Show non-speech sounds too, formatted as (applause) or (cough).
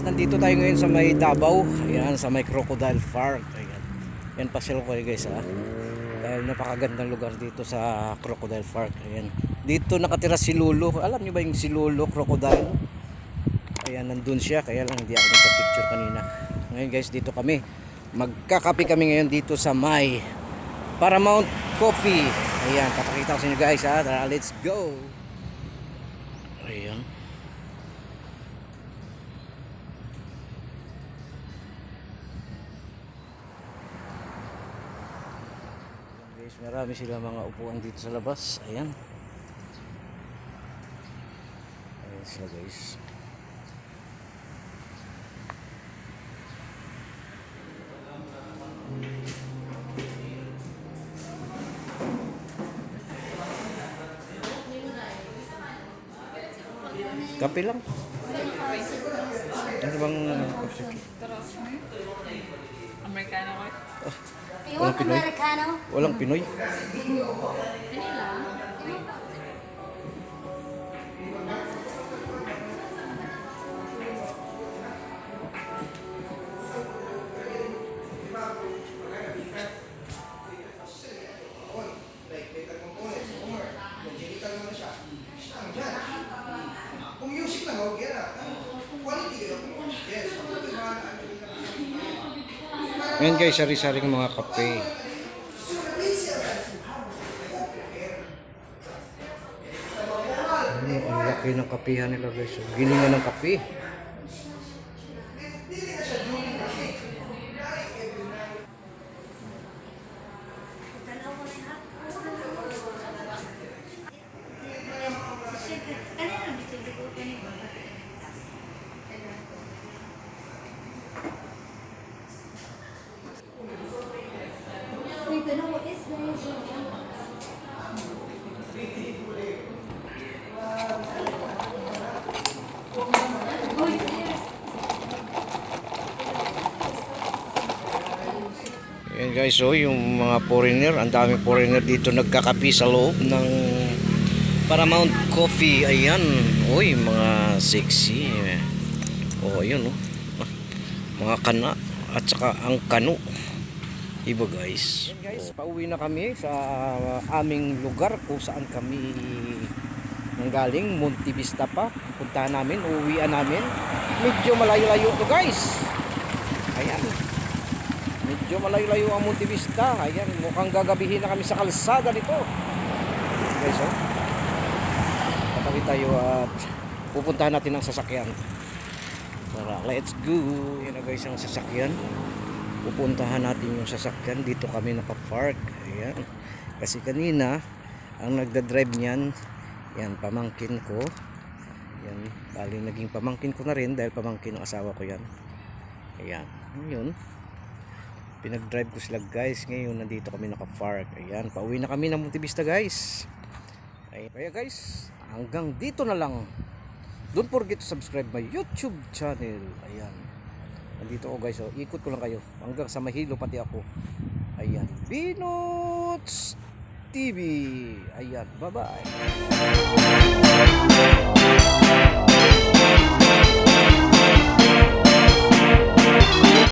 nandito tayo ngayon sa may Davao. Ayan, sa may Crocodile Park. Ayan. Yan pasyal ko eh guys ha. Dahil napakagandang lugar dito sa Crocodile Park. Ayan. Dito nakatira si Lolo. Alam niyo ba yung si Lolo Crocodile? Ayan, nandun siya. Kaya lang hindi ako nagpa-picture kanina. Ngayon guys, dito kami. Magkakape kami ngayon dito sa may Paramount Coffee. Ayan, papakita ko sa inyo guys ha. Tara, let's go. Ayan. Guys, marami sila mga upuan dito sa labas. Ayan. Ayan sila guys. Kape lang. Ano bang Amerikano ko. You want Pinoy? Americano? Walang Pinoy. Ayan guys, sari-saring mga kape. Ang laki ng kapihan nila guys. Gilingan ng kape. Ayan guys, so yung mga foreigner, ang daming foreigner dito nagkakapi sa loob ng Paramount Coffee. Ayan, uy, mga sexy. Oh, ayun oh. (laughs) Mga kana at saka ang kano. Iba guys. Ayan guys, pauwi na kami sa aming lugar kung saan kami nanggaling, Monte Vista pa. Puntahan namin, uuwian namin. Medyo malayo-layo to guys. Ayan. Medyo malayo-layo ang Monte Vista. Ayan, mukhang gagabihin na kami sa kalsada nito. Guys, oh. Patawi tayo at pupuntahan natin ang sasakyan. Tara, let's go. Ayan na guys ang sasakyan. Pupuntahan natin yung sasakyan. Dito kami nakapark. Ayan. Kasi kanina, ang nagda-drive niyan, yan, pamangkin ko. Yan, bali naging pamangkin ko na rin dahil pamangkin ng asawa ko yan. Ayan, yun pinag-drive ko sila guys ngayon nandito kami naka-park ayan pauwi na kami ng Monte Vista guys Ay, kaya guys hanggang dito na lang don't forget to subscribe my youtube channel ayan nandito ako guys oh. ikot ko lang kayo. Hanggang sa mahilo pati ako. Ayan. Binots TV ayan. Bye bye